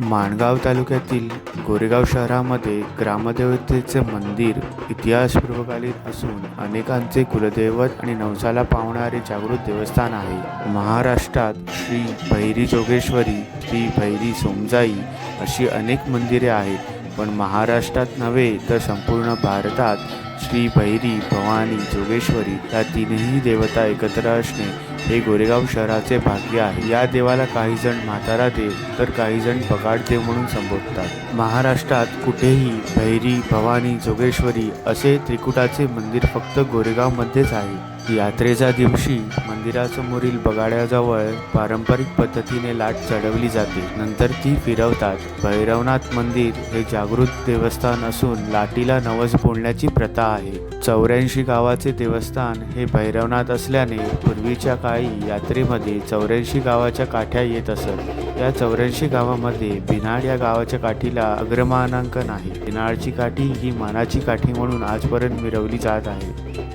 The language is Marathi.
माणगाव तालुक्यातील गोरेगाव शहरामध्ये ग्रामदेवतेचे मंदिर इतिहास पूर्वकालीन असून अनेकांचे कुलदैवत आणि नवसाला पावणारे जागृत देवस्थान आहे. महाराष्ट्रात श्री भैरी जोगेश्वरी श्री भैरी सोमजाई अशी अनेक मंदिरे आहेत पण महाराष्ट्रात नव्हे तर संपूर्ण भारतात श्री भैरी भवानी जोगेश्वरी या तीनही देवता एकत्र असणे हे गोरेगाव शहराचे भाग्य आहे. या देवाला काही जण म्हातारा देव तर काही जण पगाड देव म्हणून संबोधतात. महाराष्ट्रात कुठेही भैरी भवानी जोगेश्वरी असे त्रिकुटाचे मंदिर फक्त गोरेगावमध्येच आहे. यात्रेच्या दिवशी मंदिरासमोरील बगाड्याजवळ पारंपरिक पद्धतीने लाट चढवली जाते. नंतर ती फिरवतात. भैरवनाथ मंदिर हे जागृत देवस्थान असून लाटीला नवस बोलण्याची प्रथा आहे. चौऱ्याऐंशी गावाचे देवस्थान हे भैरवनाथ असल्याने पूर्वीच्या काळी यात्रेमध्ये चौऱ्याऐंशी गावाच्या काठ्या येत असत. या चौऱ्याऐंशी गावामध्ये भिनाड या गावाच्या काठीला अग्रमानांकन आहे. भिनाडची काठी ही मानाची काठी म्हणून आजपर्यंत मिरवली जात आहे.